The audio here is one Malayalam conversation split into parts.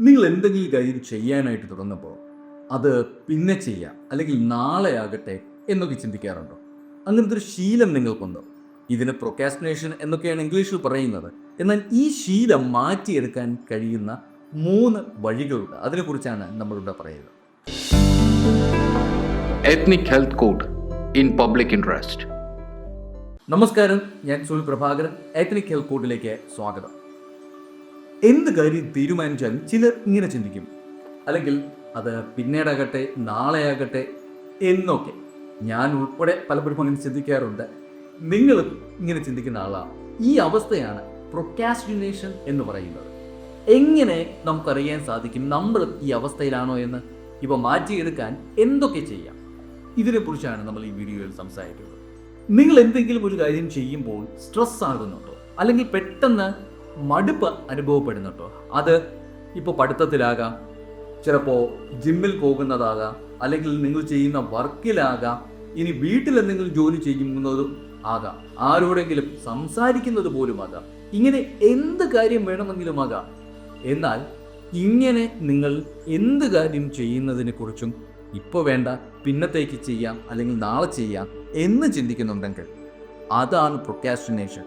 നിങ്ങൾ എന്തെങ്കിലും കാര്യം ചെയ്യാനായിട്ട് തുടങ്ങുമ്പോൾ അത് പിന്നെ ചെയ്യാം അല്ലെങ്കിൽ നാളെ ആകട്ടെ എന്നൊക്കെ ചിന്തിക്കാറുണ്ടോ? അങ്ങനത്തെ ഒരു ശീലം നിങ്ങൾക്കുണ്ടോ? ഇതിന് പ്രൊക്കാസ്റ്റിനേഷൻ എന്നൊക്കെയാണ് ഇംഗ്ലീഷിൽ പറയുന്നത്. എന്നാൽ ഈ ശീലം മാറ്റിയെടുക്കാൻ കഴിയുന്ന മൂന്ന് വഴികളുണ്ട്. അതിനെക്കുറിച്ചാണ് നമ്മളിവിടെ പറയുന്നത്. Ethnic health code in public interest നമസ്കാരം. ഞാൻ സുനിൽ പ്രഭാകരൻ. എത്നിക് ഹെൽത്ത് കോഡിലേക്ക് സ്വാഗതം. എന്ത് കാര്യം തീരുമാനിച്ചാലും ചിലർ ഇങ്ങനെ ചിന്തിക്കും. അല്ലെങ്കിൽ അത് പിന്നീടാകട്ടെ നാളെയാകട്ടെ എന്നൊക്കെ. ഞാൻ ഉൾപ്പെടെ പലപ്പോഴും അങ്ങനെ ചിന്തിക്കാറുണ്ട്. നിങ്ങളും ഇങ്ങനെ ചിന്തിക്കുന്ന ആളാണ് ഈ അവസ്ഥയാണ് പ്രൊക്കാസ്റ്റിനേഷൻ എന്ന് പറയുന്നത്. എങ്ങനെ നമുക്കറിയാൻ സാധിക്കും നമ്മൾ ഈ അവസ്ഥയിലാണോ എന്ന്? ഇവ മാറ്റിയെടുക്കാൻ എന്തൊക്കെ ചെയ്യാം? ഇതിനെക്കുറിച്ചാണ് നമ്മൾ ഈ വീഡിയോയിൽ സംസാരിക്കുന്നത്. നിങ്ങൾ എന്തെങ്കിലും ഒരു കാര്യം ചെയ്യുമ്പോൾ സ്ട്രെസ് ആകുന്നുണ്ടോ? അല്ലെങ്കിൽ പെട്ടെന്ന് മടുപ്പ് അനുഭവപ്പെടുന്നുണ്ടോ അത് ഇപ്പോൾ പഠിത്തത്തിലാകാം ചിലപ്പോൾ ജിമ്മിൽ പോകുന്നതാകാം അല്ലെങ്കിൽ നിങ്ങൾ ചെയ്യുന്ന വർക്കിലാകാം ഇനി വീട്ടിൽ എന്തെങ്കിലും ജോലി ചെയ്യുന്നതും ആകാം ആരോടെങ്കിലും സംസാരിക്കുന്നത് പോലും ആകാം ഇങ്ങനെ എന്ത് കാര്യം വേണമെങ്കിലും ആകാം. എന്നാൽ ഇങ്ങനെ നിങ്ങൾ എന്ത് കാര്യം ചെയ്യുന്നതിനെ കുറിച്ചും ഇപ്പോൾ വേണ്ട പിന്നത്തേക്ക് ചെയ്യാം അല്ലെങ്കിൽ നാളെ ചെയ്യാം എന്ന് ചിന്തിക്കുന്നുണ്ടെങ്കിൽ അതാണ് പ്രൊക്കാസ്റ്റിനേഷൻ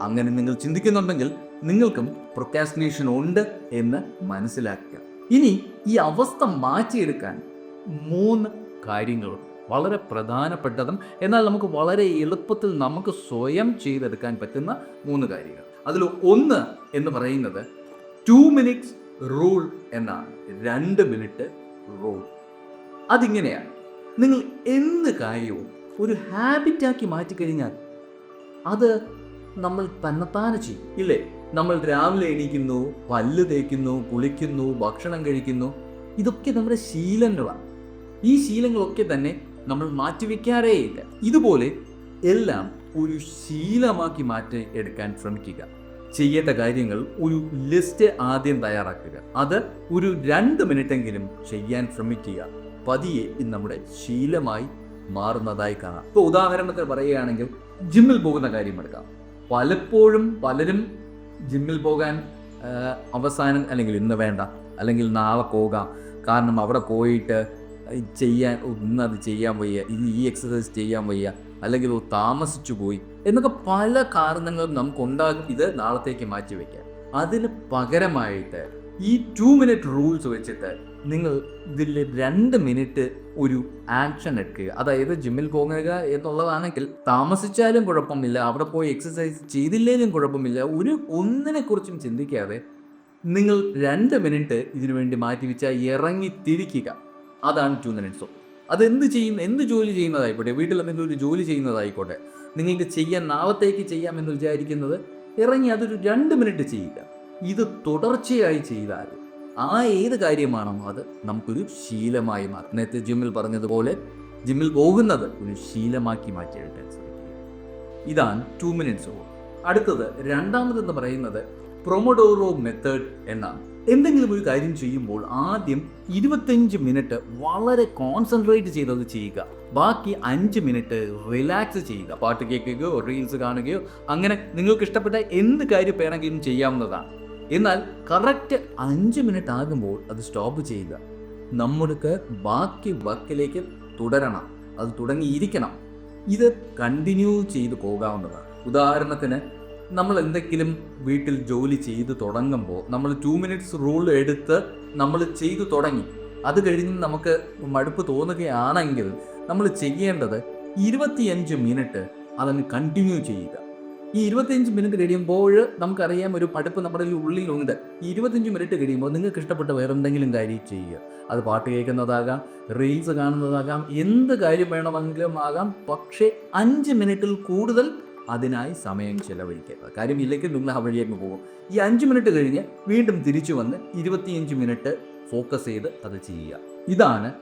അങ്ങനെ നിങ്ങൾ ചിന്തിക്കുന്നുണ്ടെങ്കിൽ നിങ്ങൾക്കും പ്രൊക്കാസ്റ്റിനേഷൻ ഉണ്ട് എന്ന് മനസ്സിലാക്കുക. ഇനി ഈ അവസ്ഥ മാറ്റിയെടുക്കാൻ മൂന്ന് കാര്യങ്ങളുണ്ട്. വളരെ പ്രധാനപ്പെട്ടതും എന്നാൽ നമുക്ക് വളരെ എളുപ്പത്തിൽ നമുക്ക് സ്വയം ചെയ്തെടുക്കാൻ പറ്റുന്ന മൂന്ന് കാര്യങ്ങൾ. അതിൽ ഒന്ന് എന്ന് പറയുന്നത് ടു മിനിറ്റ്സ് റൂൾ എന്നാണ്. രണ്ട് മിനിറ്റ് റൂൾ അതിങ്ങനെയാണ്. നിങ്ങൾ എന്ത് കാര്യവും ഒരു ഹാബിറ്റാക്കി മാറ്റിക്കഴിഞ്ഞാൽ അത് നമ്മൾ തന്നെത്താനെ ചെയ്യും. ഇല്ലേ? നമ്മൾ രാവിലെ എണീക്കുന്നു പല്ല് തേക്കുന്നു കുളിക്കുന്നു ഭക്ഷണം കഴിക്കുന്നു. ഇതൊക്കെ നമ്മുടെ ശീലങ്ങളാണ്. ഈ ശീലങ്ങളൊക്കെ തന്നെ നമ്മൾ മാറ്റിവെക്കാറേ ഇല്ല. ഇതുപോലെ എല്ലാം ഒരു ശീലമാക്കി മാറ്റി എടുക്കാൻ ശ്രമിക്കുക. ചെയ്യേണ്ട കാര്യങ്ങൾ ഒരു ലിസ്റ്റ് ആദ്യം തയ്യാറാക്കുക. അത് ഒരു രണ്ട് മിനിറ്റെങ്കിലും ചെയ്യാൻ ശ്രമിക്കുക. പതിയെ ഇത് നമ്മുടെ ശീലമായി മാറുന്നതായി കാണാം. ഇപ്പോൾ ഉദാഹരണത്തിന് പറയുകയാണെങ്കിൽ ജിമ്മിൽ പോകുന്ന കാര്യം എടുക്കാം. പലപ്പോഴും പലരും ജിമ്മിൽ പോകാൻ അവസാനം അല്ലെങ്കിൽ ഇന്ന് വേണ്ട അല്ലെങ്കിൽ നാളെ പോകാം. കാരണം അവിടെ പോയിട്ട് ചെയ്യാൻ അത് ചെയ്യാൻ വയ്യ ഇനി ഈ എക്സസൈസ് ചെയ്യാൻ വയ്യ അല്ലെങ്കിൽ താമസിച്ചു പോയി എന്നൊക്കെ പല കാരണങ്ങളും നമുക്ക് ഉണ്ടാകും ഇത് നാളത്തേക്ക് മാറ്റി വയ്ക്കാം അതിന് പകരമായിട്ട് ഈ ടു മിനിറ്റ് റൂൾസ് വെച്ചിട്ട് നിങ്ങൾ ഇതിൽ രണ്ട് മിനിറ്റ് ഒരു ആക്ഷൻ എടുക്കുക. അതായത് ജിമ്മിൽ പോകുക എന്നുള്ളതാണെങ്കിൽ താമസിച്ചാലും കുഴപ്പമില്ല അവിടെ പോയി എക്സസൈസ് ചെയ്തില്ലെങ്കിലും കുഴപ്പമില്ല ഒരു ഒന്നിനെക്കുറിച്ചും ചിന്തിക്കാതെ നിങ്ങൾ രണ്ട് മിനിറ്റ് ഇതിനു വേണ്ടി മാറ്റി വെച്ചാൽ ഇറങ്ങി തിരിക്കുക. അതാണ് ടു മിനിറ്റ്സോ അത് എന്ത് ചെയ്യുന്ന എന്ത് ജോലി ചെയ്യുന്നതായിക്കോട്ടെ? വീട്ടിൽ എന്തെങ്കിലും ഒരു ജോലി ചെയ്യുന്നതായിക്കോട്ടെ? നിങ്ങൾക്ക് ചെയ്യാൻ നാളത്തേക്ക് ചെയ്യാമെന്ന് വിചാരിക്കുന്നത് ഇറങ്ങി അതൊരു രണ്ട് മിനിറ്റ് ചെയ്യുക. ഇത് തുടർച്ചയായി ചെയ്താൽ ആ ഏത് കാര്യമാണോ അത് നമുക്കൊരു ശീലമായി മാറും. നേരത്തെ ജിമ്മിൽ പറഞ്ഞതുപോലെ ജിമ്മിൽ പോകുന്നത് ഒരു ശീലമാക്കി മാറ്റിയെടുക്കാൻ ശ്രമിക്കുക. ഇതാണ് ടു മിനിറ്റ്സ് ഓവർ അടുത്തത് രണ്ടാമതെന്ന് പറയുന്നത് പ്രൊമഡോറോ മെത്തേഡ് എന്നാണ്. എന്തെങ്കിലും ഒരു കാര്യം ചെയ്യുമ്പോൾ ആദ്യം ഇരുപത്തഞ്ച് മിനിറ്റ് വളരെ കോൺസെൻട്രേറ്റ് ചെയ്തത് ചെയ്യുക. ബാക്കി അഞ്ച് മിനിറ്റ് റിലാക്സ് ചെയ്യുക. പാട്ട് കേൾക്കുകയോ റീൽസ് കാണുകയോ അങ്ങനെ നിങ്ങൾക്ക് ഇഷ്ടപ്പെട്ട എന്ത് കാര്യം വേണമെങ്കിലും ചെയ്യാവുന്നതാണ്. എന്നാൽ കറക്റ്റ് അഞ്ച് മിനിറ്റ് ആകുമ്പോൾ അത് സ്റ്റോപ്പ് ചെയ്യുക. നമ്മൾക്ക് ബാക്കി വർക്കിലേക്ക് തുടരണം. അത് തുടങ്ങിയിരിക്കണം. ഇത് കണ്ടിന്യൂ ചെയ്ത് പോകാവുന്നതാണ്. ഉദാഹരണത്തിന് നമ്മൾ എന്തെങ്കിലും വീട്ടിൽ ജോലി ചെയ്ത് തുടങ്ങുമ്പോൾ നമ്മൾ ടു മിനിറ്റ്സ് റൂൾ എടുത്ത് നമ്മൾ ചെയ്തു തുടങ്ങി. അത് കഴിഞ്ഞ് നമുക്ക് മടുപ്പ് തോന്നുകയാണെങ്കിൽ നമ്മൾ ചെയ്യേണ്ടത് ഇരുപത്തിയഞ്ച് മിനിറ്റ് അതങ്ങ് കണ്ടിന്യൂ ചെയ്യുക. ഈ ഇരുപത്തിയഞ്ച് മിനിറ്റ് കഴിയുമ്പോൾ നമുക്കറിയാം ഒരു പഠിപ്പ് നമ്മുടെ ഉള്ളിലുണ്ട്. ഈ ഇരുപത്തിയഞ്ച് മിനിറ്റ് കഴിയുമ്പോൾ നിങ്ങൾക്ക് ഇഷ്ടപ്പെട്ട വേറെ എന്തെങ്കിലും കാര്യം ചെയ്യുക. അത് പാട്ട് കേൾക്കുന്നതാകാം റീൽസ് കാണുന്നതാകാം എന്ത് കാര്യം വേണമെങ്കിലും ആകാം. പക്ഷേ അഞ്ച് മിനിറ്റിൽ കൂടുതൽ അതിനായി സമയം ചെലവഴിക്കുക. കാര്യം ഇല്ലെങ്കിൽ നിങ്ങൾ ആ വഴിയേക്ക് പോകും. ഈ അഞ്ച് മിനിറ്റ് കഴിഞ്ഞ് വീണ്ടും തിരിച്ചു വന്ന് ഇരുപത്തിയഞ്ച് മിനിറ്റ് ഫോക്കസ് ചെയ്ത് അത് ചെയ്യുക. ഇതാണ്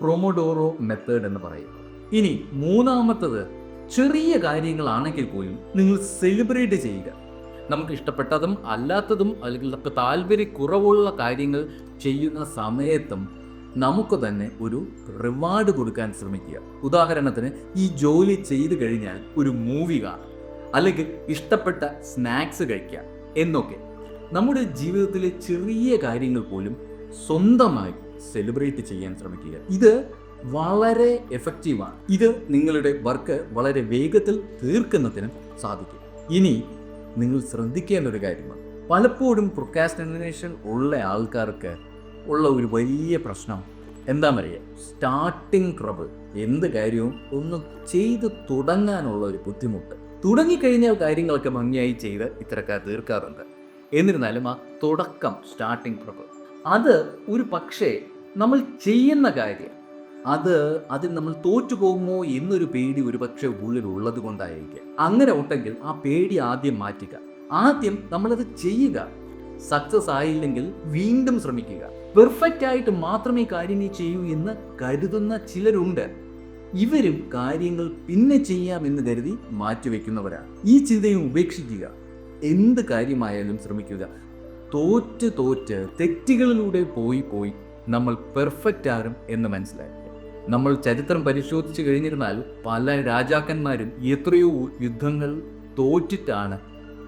പ്രൊമോഡോറോ മെത്തേഡ് എന്ന് പറയുന്നത്. ഇനി മൂന്നാമത്തത് ചെറിയ കാര്യങ്ങളാണെങ്കിൽ പോലും നിങ്ങൾ സെലിബ്രേറ്റ് ചെയ്യുക. നമുക്ക് ഇഷ്ടപ്പെട്ടതും അല്ലാത്തതും അല്ലെങ്കിൽ നമുക്ക് താല്പര്യക്കുറവുള്ള കാര്യങ്ങൾ ചെയ്യുന്ന സമയത്തും നമുക്ക് തന്നെ ഒരു റിവാർഡ് കൊടുക്കാൻ ശ്രമിക്കുക. ഉദാഹരണത്തിന് ഈ ജോലി ചെയ്തു കഴിഞ്ഞാൽ ഒരു മൂവി കാണാം അല്ലെങ്കിൽ ഇഷ്ടപ്പെട്ട സ്നാക്സ് കഴിക്കാം എന്നൊക്കെ. നമ്മുടെ ജീവിതത്തിലെ ചെറിയ കാര്യങ്ങൾ പോലും സ്വന്തമായി സെലിബ്രേറ്റ് ചെയ്യാൻ ശ്രമിക്കുക. ഇത് വളരെ എഫക്റ്റീവാണ് ഇത് നിങ്ങളുടെ വർക്ക് വളരെ വേഗത്തിൽ തീർക്കുന്നതിന് സാധിക്കും. ഇനി നിങ്ങൾ ശ്രദ്ധിക്കേണ്ട ഒരു കാര്യമാണ്. പലപ്പോഴും പ്രൊക്കാസ്റ്റിനേഷൻ ഉള്ള ആൾക്കാർക്ക് ഉള്ള ഒരു വലിയ പ്രശ്നം എന്താ പറയുക സ്റ്റാർട്ടിങ് ട്രബിൾ എന്ത് കാര്യവും ഒന്ന് ചെയ്ത് തുടങ്ങാനുള്ള ഒരു ബുദ്ധിമുട്ട്. തുടങ്ങിക്കഴിഞ്ഞ കാര്യങ്ങളൊക്കെ ഭംഗിയായി ചെയ്ത് ഇത്തരക്കാർ തീർക്കാറുണ്ട്. എന്നിരുന്നാലും ആ തുടക്കം സ്റ്റാർട്ടിങ് ട്രബിൾ അത് ഒരു പക്ഷേ നമ്മൾ ചെയ്യുന്ന കാര്യം അത് അതിൽ നമ്മൾ തോറ്റു പോകുമോ എന്നൊരു പേടി ഒരു പക്ഷേ ഉള്ളിൽ ഉള്ളത് കൊണ്ടായിരിക്കും. അങ്ങനെ ഉണ്ടെങ്കിൽ ആ പേടി ആദ്യം മാറ്റുക. ആദ്യം നമ്മളത് ചെയ്യുക. സക്സസ് ആയില്ലെങ്കിൽ വീണ്ടും ശ്രമിക്കുക. പെർഫെക്റ്റ് ആയിട്ട് മാത്രമേ കാര്യങ്ങൾ ചെയ്യൂ എന്ന് കരുതുന്ന ചിലരുണ്ട്. ഇവരും കാര്യങ്ങൾ പിന്നെ ചെയ്യാം എന്ന് കരുതി മാറ്റിവെക്കുന്നവരാണ്. ഈ ചിന്തയും ഉപേക്ഷിക്കുക. എന്ത് കാര്യമായാലും ശ്രമിക്കുക. തോറ്റ് തോറ്റ് തെറ്റുകളിലൂടെ പോയി പോയി നമ്മൾ പെർഫെക്റ്റ് ആരും എന്ന് മനസ്സിലാക്കുക നമ്മൾ ചരിത്രം പരിശോധിച്ച് കഴിഞ്ഞിരുന്നാൽ പല രാജാക്കന്മാരും എത്രയോ യുദ്ധങ്ങൾ തോറ്റിട്ടാണ്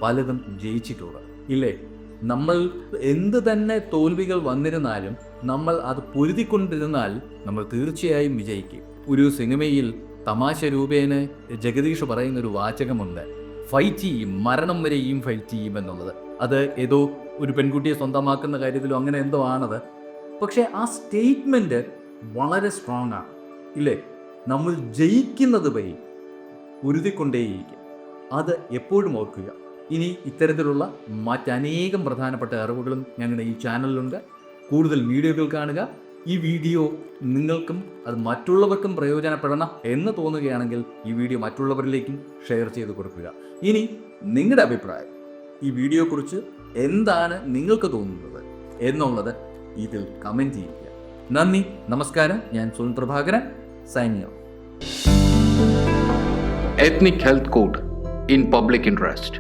പലതും ജയിച്ചിട്ടുള്ളത്. ഇല്ലേ? നമ്മൾ എന്ത് തന്നെ തോൽവികൾ വന്നിരുന്നാലും നമ്മൾ അത് പൊരുതിക്കൊണ്ടിരുന്നാൽ നമ്മൾ തീർച്ചയായും വിജയിക്കും. ഒരു സിനിമയിൽ തമാശ രൂപേണ ജഗദീഷ് പറയുന്ന ഒരു വാചകമുണ്ട്. ഫൈറ്റ് ചെയ്യും മരണം വരെയും ഫൈറ്റ് ചെയ്യും എന്നുള്ളത്. അത് ഏതോ ഒരു പെൺകുട്ടിയെ സ്വന്തമാക്കുന്ന കാര്യത്തിലോ അങ്ങനെ എന്തോ ആണത്. പക്ഷേ ആ സ്റ്റേറ്റ്മെന്റ് വളരെ സ്ട്രോങ് ആണ് ഇല്ലേ? നമ്മൾ ജയിക്കുന്നത് വഴി ഉരുതിക്കൊണ്ടേയിരിക്കുക അത് എപ്പോഴും ഓർക്കുക. ഇനി ഇത്തരത്തിലുള്ള മറ്റനേകം പ്രധാനപ്പെട്ട അറിവുകളും ഞങ്ങളുടെ ഈ ചാനലിലുണ്ട്. കൂടുതൽ വീഡിയോകൾ കാണുക. ഈ വീഡിയോ നിങ്ങൾക്കും അത് മറ്റുള്ളവർക്കും പ്രയോജനപ്പെടണം എന്ന് തോന്നുകയാണെങ്കിൽ ഈ വീഡിയോ മറ്റുള്ളവരിലേക്കും ഷെയർ ചെയ്ത് കൊടുക്കുക. ഇനി നിങ്ങളുടെ അഭിപ്രായം. ഈ വീഡിയോയെക്കുറിച്ച് എന്താണ് നിങ്ങൾക്ക് തോന്നുന്നത് എന്നുള്ളത് ഇതിൽ കമന്റ് ചെയ്യുക. നന്ദി നമസ്കാരം ഞാൻ Sunil Prabhakaran സൈനിയോ Ethnic Health Code in Public Interest.